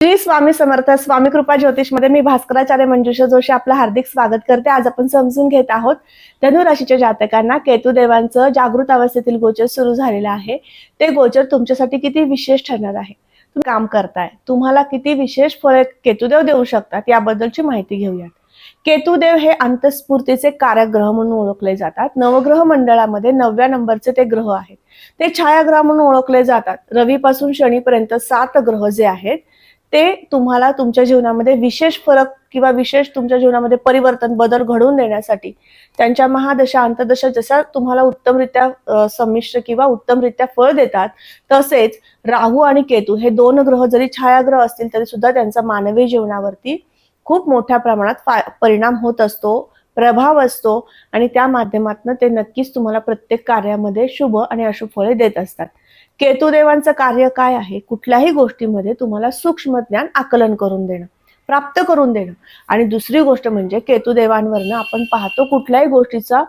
श्री स्वामी समर्थ स्वामी कृपा ज्योतिषमध्ये मी भास्कराचार्य मंजुषा जोशी आपलं हार्दिक स्वागत करते. आज आपण समजून घेत आहोत धनुराशीच्या जातकांना केतू देवांचं जागृत अवस्थेतील गोचर सुरू झालेलं आहे. ते गोचर तुमच्यासाठी किती विशेष ठरणार आहे? तुम्ही काम करताय. तुम्हाला किती विशेष फळ केतुदेव देऊ शकतात याबद्दलची माहिती घेऊयात. केतुदेव हे अंतस्फूर्तीचे कारग्रह म्हणून ओळखले जातात. नवग्रह मंडळामध्ये नवव्या नंबरचे ते ग्रह आहेत. ते छायाग्रह म्हणून ओळखले जातात. रवीपासून शनीपर्यंत सात ग्रह जे आहेत ते तुम्हाला तुमच्या जीवनामध्ये विशेष फरक किंवा विशेष तुमच्या जीवनामध्ये परिवर्तन बदल घडवून देण्यासाठी त्यांच्या महादशा अंतदशा जसा तुम्हाला उत्तमरित्या संमिश्र किंवा उत्तमरित्या फळ देतात तसेच राहू आणि केतू हे दोन ग्रह जरी छायाग्रह असतील तरी सुद्धा त्यांचा मानवी जीवनावरती खूप मोठ्या प्रमाणात परिणाम होत असतो प्रभाव असतो आणि त्या माध्यमातून ते नक्कीच तुम्हाला प्रत्येक कार्यामध्ये शुभ आणि अशुभ फळे देत असतात. केतुदेवांचं कार्य काय आहे? कुठल्याही गोष्टीमध्ये तुम्हाला सूक्ष्म ज्ञान आकलन करून देणं प्राप्त करून देणं. आणि दुसरी गोष्ट म्हणजे केतुदेवांवरनं आपण पाहतो कुठल्याही गोष्टीचा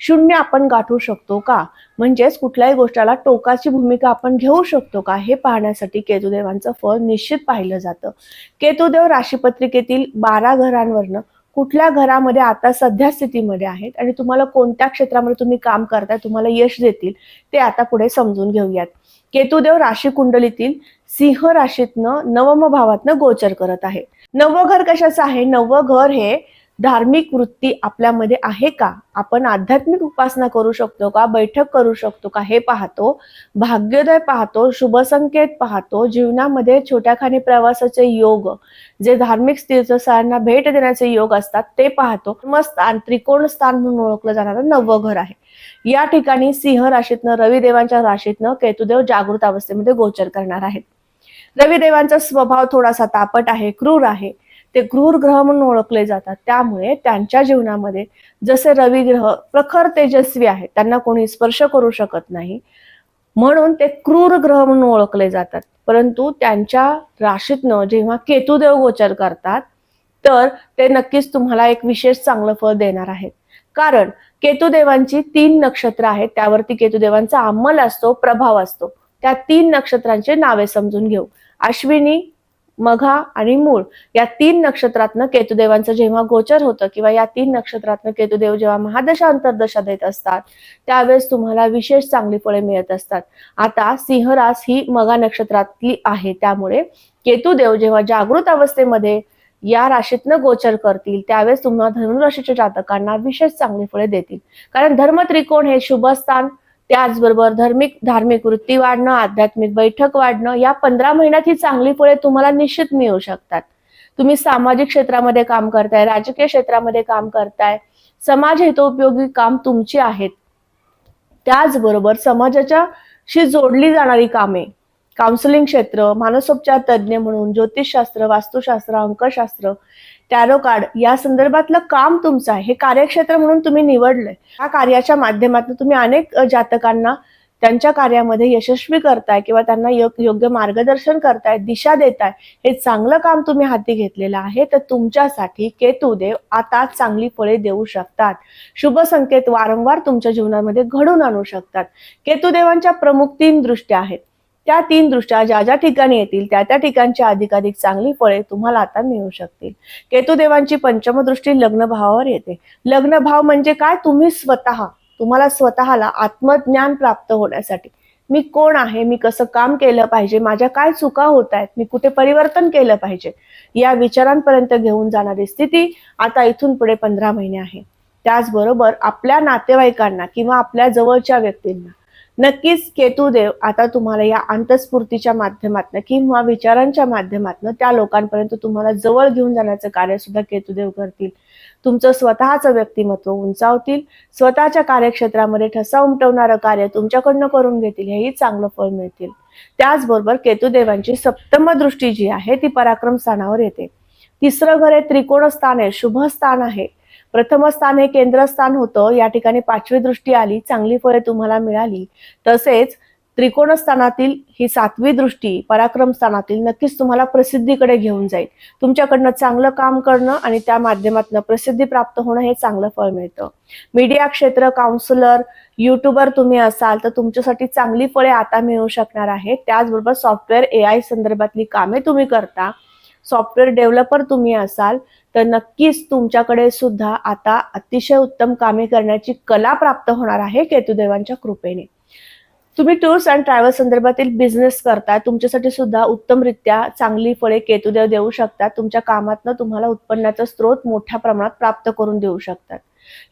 शून्य आपण गाठू शकतो का? म्हणजेच कुठल्याही गोष्टीला टोकाची भूमिका आपण घेऊ शकतो का? हे पाहण्यासाठी केतुदेवांचं फळ निश्चित पाहिलं जातं. केतुदेव राशीपत्रिकेतील बारा घरांवरनं कुठल्या घरामध्ये आता सध्या स्थितीमध्ये आहेत आणि तुम्हाला कोणत्या क्षेत्रामध्ये तुम्ही काम करताय तुम्हाला यश देतील ते आता पुढे समजून घेऊयात. केतुदेव राशी कुंडलीतील सिंह राशीतनं नवम भावातनं गोचर करत आहे. नवं घर कशाचं आहे? नवं घर हे धार्मिक वृत्ती आपल्यामध्ये आहे का? आपण आध्यात्मिक उपासना करू शकतो का? बैठक करू शकतो का? हे पाहतो भाग्योदय पाहतो शुभसंकेत पाहतो जीवनामध्ये छोट्याखानी प्रवासाचे योग जे धार्मिक तीर्थस्थळांना भेट देण्याचे योग असतात ते पाहतो. मस्तान स्थान त्रिकोण स्थान म्हणून ओळखलं जाणारं नववं घर आहे. या ठिकाणी सिंह राशीतनं रविदेवांच्या राशीतनं केतुदेव जागृत अवस्थेमध्ये गोचर करणार आहेत. रविदेवांचा स्वभाव थोडासा तापट आहे क्रूर आहे. ते क्रूर ग्रह म्हणून ओळखले जातात. त्यामुळे त्यांच्या जीवनामध्ये जसे रवी ग्रह प्रखर तेजस्वी आहेत त्यांना कोणी स्पर्श करू शकत नाही. म्हणून ते क्रूर ग्रह म्हणून ओळखले जातात. परंतु त्यांच्या राशीतनं जेव्हा केतुदेव गोचर करतात तर ते नक्कीच तुम्हाला एक विशेष चांगलं फळ देणार आहेत. कारण केतुदेवांची तीन नक्षत्र आहेत. त्यावरती केतुदेवांचा अंमल असतो प्रभाव असतो. त्या तीन नक्षत्रांची नावे समजून घेऊ. अश्विनी मघा आणि मूळ या तीन नक्षत्रातनं केतुदेवांचं जेव्हा गोचर होतं किंवा या तीन नक्षत्रातनं केतुदेव जेव्हा महादशा अंतर्दशा देत असतात त्यावेळेस तुम्हाला विशेष चांगली फळे मिळत असतात. आता सिंहरास ही मघा नक्षत्रातली आहे. त्यामुळे केतुदेव जेव्हा जागृत अवस्थेमध्ये या राशीतनं गोचर करतील त्यावेळेस तुम्हाला धनुराशीच्या जातकांना विशेष चांगली फळे देतील. कारण धर्म त्रिकोण हे शुभस्थान त्याचबरोबर धार्मिक धार्मिक वृत्ती वाढणं आध्यात्मिक बैठक वाढणं या पंधरा महिन्यात ही चांगली फळे तुम्हाला निश्चित मिळू शकतात. तुम्ही सामाजिक क्षेत्रामध्ये काम करताय राजकीय क्षेत्रामध्ये काम करताय समाज हितोपयोगी काम तुमची आहेत. त्याचबरोबर समाजाच्या शी जोडली जाणारी कामे काउन्सिलिंग क्षेत्र मानसोपचार तज्ज्ञ म्हणून ज्योतिषशास्त्र वास्तुशास्त्र अंकशास्त्र टॅरो कार्ड या संदर्भातलं काम तुमचं आहे. हे कार्यक्षेत्र म्हणून तुम्ही निवडलंय. या कार्याच्या माध्यमातून तुम्ही अनेक जातकांना त्यांच्या कार्यामध्ये यशस्वी करताय किंवा त्यांना योग- योग्य मार्गदर्शन करताय दिशा देताय. हे चांगलं काम तुम्ही हाती घेतलेलं आहे. तर तुमच्यासाठी केतुदेव आता चांगली फळे देऊ शकतात. शुभ संकेत वारंवार तुमच्या जीवनामध्ये घडून आणू शकतात. केतुदेवांच्या प्रमुख तीन दृष्ट्या आहेत. त्या तीन दृष्ट्या ज्या ज्या ठिकाणी येतील त्या त्या ठिकाणची अधिकाधिक चांगली फळे तुम्हाला आता मिळू शकतील. केतुदेवांची पंचमदृष्टी लग्न भावावर येते. लग्न भाव म्हणजे काय? तुम्ही स्वतः तुम्हाला स्वतःला आत्मज्ञान प्राप्त होण्यासाठी. मी कोण आहे? मी कसं काम केलं पाहिजे? माझ्या काय चुका होत आहेत? मी कुठे परिवर्तन केलं पाहिजे? या विचारांपर्यंत घेऊन जाणारी स्थिती आता इथून पुढे पंधरा महिने आहे. त्याचबरोबर आपल्या नातेवाईकांना किंवा आपल्या जवळच्या व्यक्तींना नक्कीच केतुदेव आता तुम्हाला या अंतस्फूर्तीच्या माध्यमातून किंवा विचारांच्या माध्यमातून त्या लोकांपर्यंत तुम्हाला जवळ घेऊन जाण्याचं कार्य सुद्धा केतुदेव करतील. तुमचं स्वतःचं व्यक्तिमत्व उंचावतील. स्वतःच्या कार्यक्षेत्रामध्ये ठसा उमटवणारं कार्य तुमच्याकडनं करून घेतील हेही चांगलं फळ मिळतील. त्याचबरोबर केतुदेवांची सप्तम दृष्टी जी आहे ती पराक्रम स्थानावर येते. तिसरं घर हे त्रिकोण स्थान आहे शुभ स्थान आहे. प्रथम स्थान हे केंद्रस्थान होतं. या ठिकाणी पाचवी दृष्टी आली चांगली फळे तुम्हाला मिळाली. तसेच त्रिकोण स्थानातील ही सातवी दृष्टी पराक्रम स्थानातील नक्कीच तुम्हाला प्रसिद्धीकडे घेऊन जाईल. तुमच्याकडनं चांगलं काम करणं आणि त्या माध्यमातून प्रसिद्धी प्राप्त होणं हे चांगलं फळ मिळतं. मीडिया क्षेत्र काउन्सिलर युट्यूबर तुम्ही असाल तर तुमच्यासाठी चांगली फळे आता मिळू शकणार आहेत. त्याचबरोबर सॉफ्टवेअर ए आय संदर्भातली कामे तुम्ही करता. सॉफ्टवेअर डेव्हलपर तुम्ही असाल तर नक्कीच तुमच्याकडे सुद्धा आता अतिशय उत्तम कामे करण्याची कला प्राप्त होणार आहे केतुदेवांच्या कृपेने. तुम्ही टूर्स अँड ट्रॅव्हल संदर्भातील बिझनेस करताय तुमच्यासाठी सुद्धा उत्तमरित्या चांगली फळे केतुदेव देऊ शकतात तुमच्या कामातनं तुम्हाला उत्पन्नाचा स्रोत मोठ्या प्रमाणात प्राप्त करून देऊ शकतात.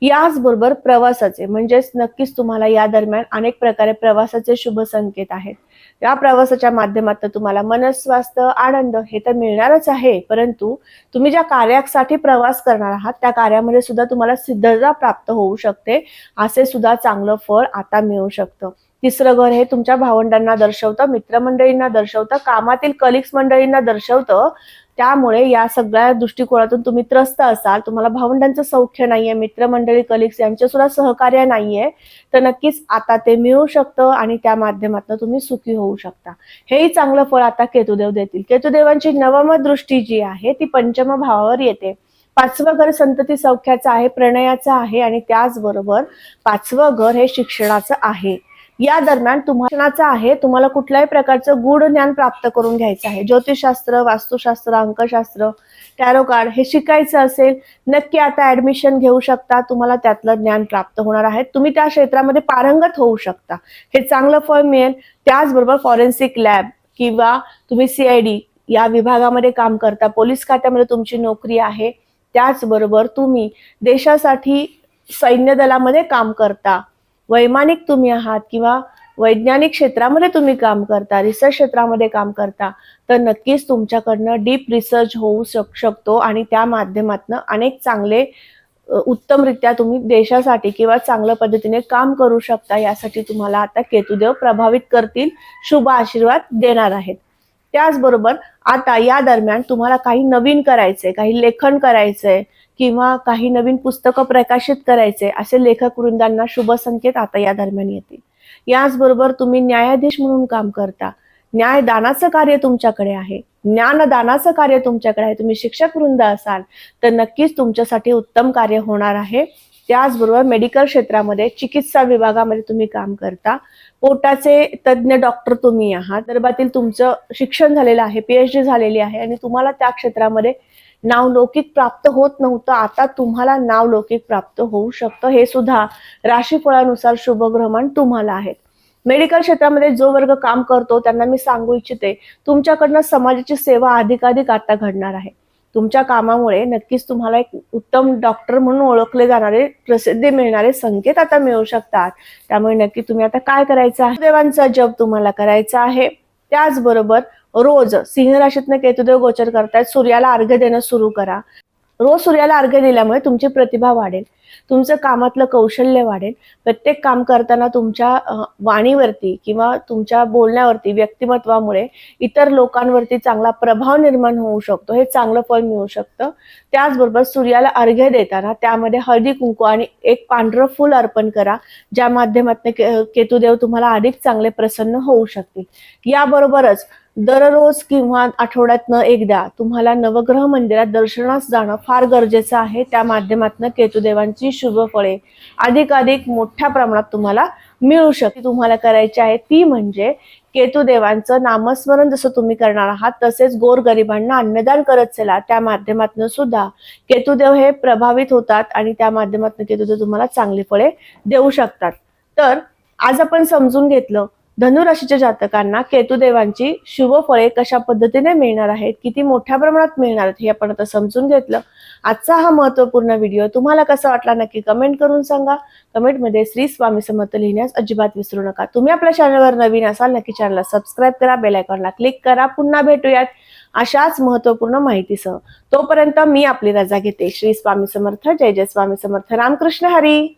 याचबरोबर प्रवासाचे म्हणजेच नक्कीच तुम्हाला या दरम्यान अनेक प्रकारे प्रवासाचे शुभ संकेत आहेत. या प्रवासाच्या माध्यमातून तुम्हाला मनस्वास्थ्य आनंद हे तर मिळणारच आहे परंतु तुम्ही ज्या कार्यासाठी प्रवास करणार आहात त्या कार्यामध्ये सुद्धा तुम्हाला सिद्धता प्राप्त होऊ शकते असे सुद्धा चांगलं फळ आता मिळू शकतं. तिसरं घर हे तुमच्या भावंडांना दर्शवतं मित्रमंडळींना दर्शवतं कामातील कलिग्स मंडळींना दर्शवतं त्यामुळे या सगळ्या दृष्टिकोनातून तुम्ही त्रस्त असाल तुम्हाला भावंडांचं सौख्य नाहीये मित्रमंडळी कलिग्स यांचे सुद्धा सहकार्य नाहीये तर नक्कीच आता ते मिळू शकतं आणि त्या माध्यमातून तुम्ही सुखी होऊ शकता. हेही चांगलं फळ आता केतुदेव देतील. केतुदेवांची नवम दृष्टी जी आहे ती पंचम भावावर येते. पाचवं घर संतती सौख्याचं आहे प्रणयाचं आहे आणि त्याचबरोबर पाचवं घर हे शिक्षणाचं आहे. या दरम्यान तुम्हाला आहे तुम्हाला कुठल्याही प्रकारचं गूढ ज्ञान प्राप्त करून घ्यायचं आहे. ज्योतिषशास्त्र वास्तुशास्त्र अंकशास्त्र टॅरो कार्ड हे शिकायचं असेल नक्की आता ऍडमिशन घेऊ शकता. तुम्हाला त्यातलं ज्ञान प्राप्त होणार आहे. तुम्ही त्या क्षेत्रामध्ये पारंगत होऊ शकता. हे चांगलं फळ मिळेल. त्याचबरोबर फॉरेन्सिक लॅब किंवा तुम्ही सीआयडी या विभागामध्ये काम करता. पोलीस खात्यामध्ये तुमची नोकरी आहे. त्याचबरोबर तुम्ही देशासाठी सैन्य दलामध्ये काम करता. वैमानिक तुम्ही आहात किंवा वैज्ञानिक क्षेत्रामध्ये तुम्ही काम करता रिसर्च क्षेत्रामध्ये काम करता तर नक्कीच तुमच्याकडनं डीप रिसर्च होऊ शक शकतो आणि त्या माध्यमातून अनेक चांगले उत्तमरित्या तुम्ही देशासाठी किंवा चांगल्या पद्धतीने काम करू शकता यासाठी तुम्हाला आता केतुदेव प्रभावित करतील. शुभ आशीर्वाद देणार आहेत. त्याचबरोबर आता या दरम्यान तुम्हाला काही नवीन करायचंय काही लेखन करायचंय किंवा काही नवीन पुस्तकं प्रकाशित करायचे असे लेखक वृंदांना शुभ संकेत आता या दरम्यान येतील. याचबरोबर तुम्ही न्यायाधीश म्हणून काम करता. न्यायदानाचं कार्य तुमच्याकडे आहे. ज्ञानदानाचं कार्य तुमच्याकडे आहे. तुम्ही शिक्षक वृंद असाल तर नक्कीच तुमच्यासाठी उत्तम कार्य होणार आहे. त्याचबरोबर मेडिकल क्षेत्रामध्ये चिकित्सा विभागामध्ये तुम्ही काम करता. पोटाचे तज्ज्ञ डॉक्टर तुम्ही आहात. दरबातील तुमचं शिक्षण झालेलं आहे पीएचडी झालेली आहे आणि तुम्हाला त्या क्षेत्रामध्ये नावलौकिक प्राप्त होत नव्हतं. आता तुम्हाला नावलौकिक प्राप्त होऊ शकतं. हे सुद्धा राशीफळानुसार शुभग्रहमान तुम्हाला आहेत. मेडिकल क्षेत्रामध्ये जो वर्ग काम करतो त्यांना मी सांगू इच्छिते तुमच्याकडनं समाजाची सेवा अधिकाधिक आता घडणार आहे. तुमच्या कामामुळे नक्कीच तुम्हाला एक उत्तम डॉक्टर म्हणून ओळखले जाणारे प्रसिद्धी मिळणारे संकेत आता मिळू शकतात. त्यामुळे नक्की तुम्ही आता काय करायचं आहे? देवांचा जप तुम्हाला करायचा आहे. त्याचबरोबर रोज सिंह राशीतनं केतुदेव गोचर करतायत. सूर्याला अर्घ्य देणं सुरू करा. रोज सूर्याला अर्घ्य दिल्यामुळे तुमची प्रतिभा वाढेल. तुमचं कामातलं कौशल्य वाढेल. प्रत्येक काम करताना तुमच्या वाणीवरती किंवा तुमच्या बोलण्यावरती व्यक्तिमत्वामुळे इतर लोकांवरती चांगला प्रभाव निर्माण होऊ शकतो. हे चांगलं फळ मिळू शकतं. त्याचबरोबर सूर्याला अर्घ्य देताना त्यामध्ये हळदी कुंकू आणि एक पांढरं फूल अर्पण करा. ज्या माध्यमातून केतुदेव तुम्हाला अधिक चांगले प्रसन्न होऊ शकतील. याबरोबरच दररोज किंवा आठवड्यातनं एकदा तुम्हाला नवग्रह मंदिरात दर्शनास जाणं फार गरजेचं आहे. त्या माध्यमातून केतुदेवांची शुभ फळे अधिकाधिक मोठ्या प्रमाणात तुम्हाला मिळू शकते तुम्हाला करायची आहे. ती म्हणजे केतुदेवांचं नामस्मरण जसं तुम्ही करणार आहात तसेच गोरगरिबांना अन्नदान करत चला. त्या माध्यमातून सुद्धा केतुदेव हे प्रभावित होतात आणि त्या माध्यमातून केतुदेव तुम्हाला चांगली फळे देऊ शकतात. तर आज आपण समजून घेतलं धनुराशीच्या जातकांना केतुदेवांची शुभ फळे कशा पद्धतीने मिळणार आहेत? किती मोठ्या प्रमाणात मिळणार आहेत हे आपण आता समजून घेतलं. आजचा हा महत्त्वपूर्ण व्हिडिओ तुम्हाला कसा वाटला नक्की कमेंट करून सांगा. कमेंटमध्ये श्री स्वामी समर्थ लिहिण्यास अजिबात विसरू नका. तुम्ही आपल्या चॅनलवर नवीन असाल नक्की चॅनलला सबस्क्राईब करा बेल आयकॉनला क्लिक करा. पुन्हा भेटूयात अशाच महत्त्वपूर्ण माहितीसह. तोपर्यंत मी आपली रजा घेते. श्री स्वामी समर्थ. जय जय स्वामी समर्थ. रामकृष्ण हरी.